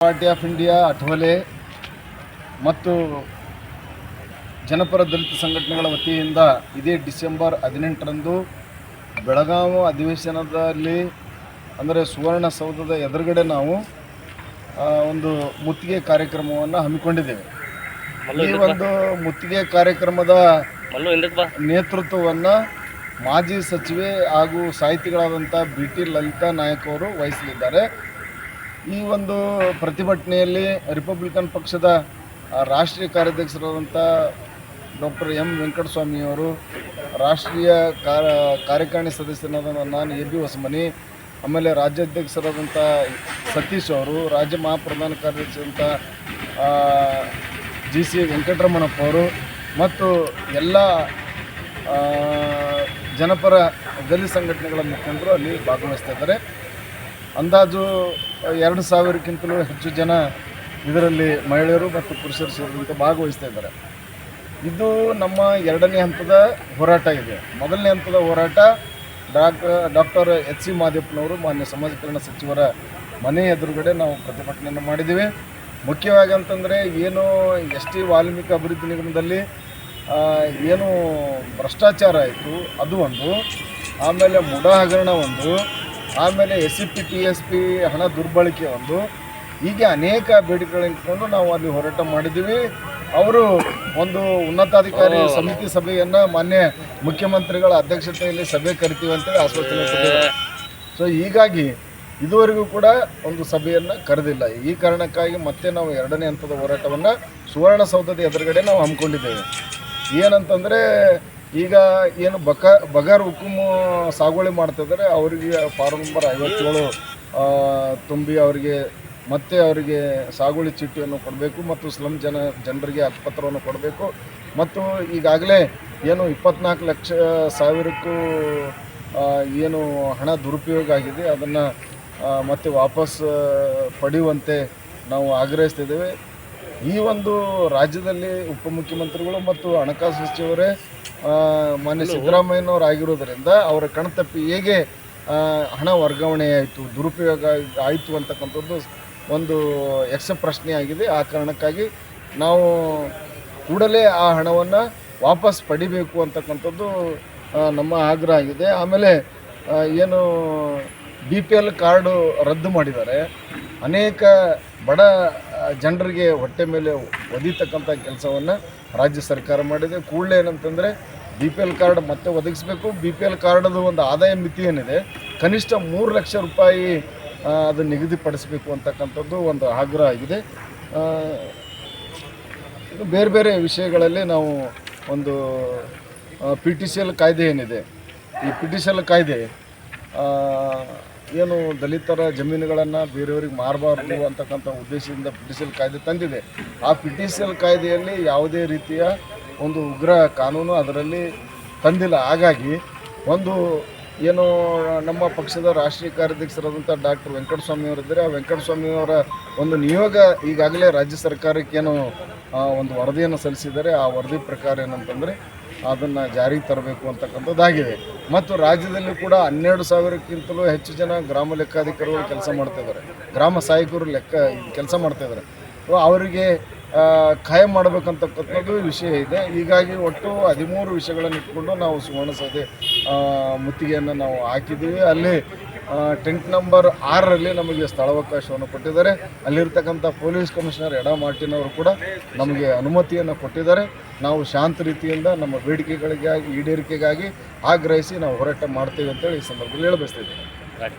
Party of India ಅಠವಲೆ ಮತ್ತು ಜನಪರ ದಲಿತ ಸಂಘಟನೆಗಳ ವತಿಯಿಂದ ಇದೇ ಡಿಸೆಂಬರ್ ಹದಿನೆಂಟರಂದು ಬೆಳಗಾವಿ ಅಧಿವೇಶನದಲ್ಲಿ ಅಂದರೆ ಸುವರ್ಣಸೌಧದ ಎದುರುಗಡೆ ನಾವು ಒಂದು ಮುತ್ತಿಗೆ ಕಾರ್ಯಕ್ರಮವನ್ನು ಹಮ್ಮಿಕೊಂಡಿದ್ದೇವೆ. ಈ ಒಂದು ಮುತ್ತಿಗೆ ಕಾರ್ಯಕ್ರಮದ ನೇತೃತ್ವವನ್ನು ಮಾಜಿ ಸಚಿವೆ ಹಾಗೂ ಸಾಹಿತಿಗಳಾದಂಥ ಬಿ ಟಿ ಲಲಿತಾ ನಾಯಕ್ ಅವರು ವಹಿಸಲಿದ್ದಾರೆ. ಈ ಒಂದು ಪ್ರತಿಭಟನೆಯಲ್ಲಿ ರಿಪಬ್ಲಿಕನ್ ಪಕ್ಷದ ರಾಷ್ಟ್ರೀಯ ಕಾರ್ಯಾಧ್ಯಕ್ಷರಾದಂಥ ಡಾಕ್ಟರ್ ಎಂ ವೆಂಕಟಸ್ವಾಮಿಯವರು ರಾಷ್ಟ್ರೀಯ ಕಾರ ಕಾರ್ಯಕಾರಿಣಿ ಸದಸ್ಯನಾದ ನಾನು ಎ ಬಿ ಹೊಸಮನಿ, ಆಮೇಲೆ ರಾಜ್ಯಾಧ್ಯಕ್ಷರಾದಂಥ ಸತೀಶ್ ಅವರು, ರಾಜ್ಯ ಮಹಾಪ್ರಧಾನ ಕಾರ್ಯದರ್ಶಿಯಾದಂಥ ಜಿ ಸಿ ವೆಂಕಟರಮಣಪ್ಪ ಅವರು ಮತ್ತು ಎಲ್ಲ ಜನಪರ ದಲಿತ ಸಂಘಟನೆಗಳ ಮುಖಂಡರು ಅಲ್ಲಿ ಭಾಗವಹಿಸ್ತಾ ಇದ್ದಾರೆ. ಅಂದಾಜು ಎರಡು ಸಾವಿರಕ್ಕಿಂತಲೂ ಹೆಚ್ಚು ಜನ ಇದರಲ್ಲಿ ಮಹಿಳೆಯರು ಮತ್ತು ಪುರುಷರು ಸೇರಿದಂತೆ ಭಾಗವಹಿಸ್ತಾ ಇದ್ದಾರೆ. ಇದು ನಮ್ಮ ಎರಡನೇ ಹಂತದ ಹೋರಾಟ ಇದೆ. ಮೊದಲನೇ ಹಂತದ ಹೋರಾಟ ಡಾಕ್ಟರ್ ಡಾಕ್ಟರ್ ಎಚ್ ಸಿ ಮಾದೇಪ್ಪನವರು, ಮಾನ್ಯ ಸಮಾಜ ಕಲ್ಯಾಣ ಸಚಿವರ ಮನೆ ಎದುರುಗಡೆ ನಾವು ಪ್ರತಿಭಟನೆಯನ್ನು ಮಾಡಿದ್ದೀವಿ. ಮುಖ್ಯವಾಗಿ ಅಂತಂದರೆ ಏನು ಎಸ್ ಟಿ ವಾಲ್ಮೀಕಿ ಅಭಿವೃದ್ಧಿ ನಿಗಮದಲ್ಲಿ ಏನು ಭ್ರಷ್ಟಾಚಾರ ಆಯಿತು, ಅದು ಒಂದು. ಆಮೇಲೆ ಮುಡಾ ಹಗರಣ ಒಂದು. ಆಮೇಲೆ S C P T S P ಹಣ ದುರ್ಬಳಕೆ ಒಂದು. ಹೀಗೆ ಅನೇಕ ಬೇಡಿಕೆಗಳನ್ನ ಇಟ್ಕೊಂಡು ನಾವು ಅಲ್ಲಿ ಹೋರಾಟ ಮಾಡಿದ್ದೀವಿ. ಅವರು ಒಂದು ಉನ್ನತಾಧಿಕಾರಿ ಸಮಿತಿ ಸಭೆಯನ್ನು ಮಾನ್ಯ ಮುಖ್ಯಮಂತ್ರಿಗಳ ಅಧ್ಯಕ್ಷತೆಯಲ್ಲಿ ಸಭೆ ಕರಿತೀವಿ ಅಂತೇಳಿ ಆಶ್ವಾಸನೆ ಕೊಟ್ಟಿದ್ದಾರೆ. ಸೊ ಹೀಗಾಗಿ ಇದುವರೆಗೂ ಕೂಡ ಒಂದು ಸಭೆಯನ್ನು ಕರೆದಿಲ್ಲ. ಈ ಕಾರಣಕ್ಕಾಗಿ ಮತ್ತೆ ನಾವು ಎರಡನೇ ಹಂತದ ಹೋರಾಟವನ್ನು ಸುವರ್ಣಸೌಧದ ಎದುರುಗಡೆ ನಾವು ಹಮ್ಮಿಕೊಂಡಿದ್ದೇವೆ. ಏನಂತಂದರೆ ಈಗ ಏನು ಬಕ ಬಗಾರ್ ಹುಕುಮು ಸಾಗುವಳಿ ಮಾಡ್ತಿದ್ದಾರೆ, ಅವರಿಗೆ ಫಾರ್ಮ್ ನಂಬರ್ ಐವತ್ತೇಳು ತುಂಬಿ ಅವರಿಗೆ ಮತ್ತೆ ಅವರಿಗೆ ಸಾಗುವಳಿ ಚೀಟಿಯನ್ನು ಕೊಡಬೇಕು ಮತ್ತು ಸ್ಲಮ್ ಜನ, ಜನರಿಗೆ ಹಕ್ಕುಪತ್ರವನ್ನು ಕೊಡಬೇಕು. ಮತ್ತು ಈಗಾಗಲೇ ಏನು ಇಪ್ಪತ್ನಾಲ್ಕು ಲಕ್ಷ ಸಾವಿರಕ್ಕೂ ಏನು ಹಣ ದುರುಪಯೋಗ ಆಗಿದೆ, ಅದನ್ನು ಮತ್ತೆ ವಾಪಸ್ ಪಡೆಯುವಂತೆ ನಾವು ಆಗ್ರಹಿಸ್ತಿದ್ದೇವೆ. ಈ ಒಂದು ರಾಜ್ಯದಲ್ಲಿ ಉಪಮುಖ್ಯಮಂತ್ರಿಗಳು ಮತ್ತು ಹಣಕಾಸು ಸಚಿವರೇ ಮಾನ್ಯ ಸಿದ್ದರಾಮಯ್ಯನವರು ಆಗಿರೋದರಿಂದ ಅವರ ಕಣ್ತಪ್ಪಿ ಹೇಗೆ ಹಣ ವರ್ಗಾವಣೆ ಆಯಿತು ದುರುಪಯೋಗ ಆಯಿತು ಅಂತಕ್ಕಂಥದ್ದು ಒಂದು ಯಕ್ಷ ಪ್ರಶ್ನೆ ಆಗಿದೆ. ಆ ಕಾರಣಕ್ಕಾಗಿ ನಾವು ಕೂಡಲೇ ಆ ಹಣವನ್ನು ವಾಪಸ್ ಪಡಿಬೇಕು ಅಂತಕ್ಕಂಥದ್ದು ನಮ್ಮ ಆಗ್ರಹ ಆಗಿದೆ. ಆಮೇಲೆ ಏನು ಬಿ ಪಿ ಎಲ್ ಕಾರ್ಡು ರದ್ದು ಮಾಡಿದ್ದಾರೆ. ಅನೇಕ ಬಡ ಜನರಿಗೆ ಹೊಟ್ಟೆ ಮೇಲೆ ಒದಿತಕ್ಕಂಥ ಕೆಲಸವನ್ನು ರಾಜ್ಯ ಸರ್ಕಾರ ಮಾಡಿದೆ. ಕೂಡಲೇ ಏನಂತಂದರೆ ಬಿ ಪಿ ಎಲ್ ಕಾರ್ಡ್ ಮತ್ತೆ ಒದಗಿಸಬೇಕು. ಬಿ ಪಿ ಎಲ್ ಕಾರ್ಡದು ಒಂದು ಆದಾಯ ಮಿತಿ ಏನಿದೆ, ಕನಿಷ್ಠ ಮೂರು ಲಕ್ಷ ರೂಪಾಯಿ ಅದು ನಿಗದಿಪಡಿಸಬೇಕು ಅಂತಕ್ಕಂಥದ್ದು ಒಂದು ಆಗ್ರಹ ಆಗಿದೆ. ಬೇರೆ ಬೇರೆ ವಿಷಯಗಳಲ್ಲಿ ನಾವು ಒಂದು ಪಿ ಟಿ ಸಿ ಎಲ್ ಕಾಯ್ದೆ ಏನಿದೆ, ಈ ಪಿ ಟಿ ಸಿ ಎಲ್ ಕಾಯ್ದೆ ಏನು ದಲಿತರ ಜಮೀನುಗಳನ್ನು ಬೇರೆಯವರಿಗೆ ಮಾರಬಾರ್ದು ಅಂತಕ್ಕಂಥ ಉದ್ದೇಶದಿಂದ ಪಿ ಟಿ ಸಿ ಕಾಯ್ದೆ ತಂದಿದೆ. ಆ ಪಿ ಟಿ ಕಾಯ್ದೆಯಲ್ಲಿ ಯಾವುದೇ ರೀತಿಯ ಒಂದು ಉಗ್ರ ಕಾನೂನು ಅದರಲ್ಲಿ ತಂದಿಲ್ಲ. ಹಾಗಾಗಿ ಒಂದು ಏನು ನಮ್ಮ ಪಕ್ಷದ ರಾಷ್ಟ್ರೀಯ ಕಾರ್ಯಾಧ್ಯಕ್ಷರಾದಂಥ ಡಾಕ್ಟರ್ ವೆಂಕಟಸ್ವಾಮಿ ಅವರಿದ್ದರೆ. ಆ ವೆಂಕಟಸ್ವಾಮಿಯವರ ಒಂದು ನಿಯೋಗ ಈಗಾಗಲೇ ರಾಜ್ಯ ಸರ್ಕಾರಕ್ಕೇನು ಒಂದು ವರದಿಯನ್ನು ಸಲ್ಲಿಸಿದ್ದಾರೆ. ಆ ವರದಿ ಪ್ರಕಾರ ಏನಂತಂದರೆ ಅದನ್ನು ಜಾರಿಗೆ ತರಬೇಕು ಅಂತಕ್ಕಂಥದ್ದಾಗಿದೆ. ಮತ್ತು ರಾಜ್ಯದಲ್ಲಿ ಕೂಡ ಹನ್ನೆರಡು ಸಾವಿರಕ್ಕಿಂತಲೂ ಹೆಚ್ಚು ಜನ ಗ್ರಾಮ ಲೆಕ್ಕಾಧಿಕಾರಿಗಳು ಕೆಲಸ ಮಾಡ್ತಿದ್ದಾರೆ. ಗ್ರಾಮ ಸಹಾಯಕರು ಲೆಕ್ಕ, ಕೆಲಸ ಮಾಡ್ತಿದ್ದಾರೆ. ಸೊ, ಅವರಿಗೆ ಖಾಯಂ ಮಾಡಬೇಕಂತಕ್ಕಂಥದ್ದು ವಿಷಯ ಇದೆ. ಹೀಗಾಗಿ ಒಟ್ಟು ಹದಿಮೂರು ವಿಷಯಗಳನ್ನು ಇಟ್ಕೊಂಡು ನಾವು ಸುವರ್ಣಸೌಧೆ ಮುತ್ತಿಗೆಯನ್ನು ನಾವು ಹಾಕಿದ್ದೀವಿ. ಅಲ್ಲಿ ಟೆಂಟ್ ನಂಬರ್ ಆರರಲ್ಲಿ ನಮಗೆ ಸ್ಥಳಾವಕಾಶವನ್ನು ಕೊಟ್ಟಿದ್ದಾರೆ. ಅಲ್ಲಿರ್ತಕ್ಕಂಥ ಪೊಲೀಸ್ ಕಮಿಷನರ್ ಎಡಾ ಮಾರ್ಟಿನ್ ಅವರು ಕೂಡ ನಮಗೆ ಅನುಮತಿಯನ್ನು ಕೊಟ್ಟಿದ್ದಾರೆ. ನಾವು ಶಾಂತ ರೀತಿಯಿಂದ ನಮ್ಮ ಬೇಡಿಕೆಗಳಿಗಾಗಿ, ಈಡೇರಿಕೆಗಾಗಿ ಆಗ್ರಹಿಸಿ ನಾವು ಹೋರಾಟ ಮಾಡ್ತೇವೆ ಅಂತೇಳಿ ಈ ಸಂದರ್ಭದಲ್ಲಿ ಹೇಳಬಯಸ್ತಾ ಇದ್ದೀನಿ. ಗಾಡಿ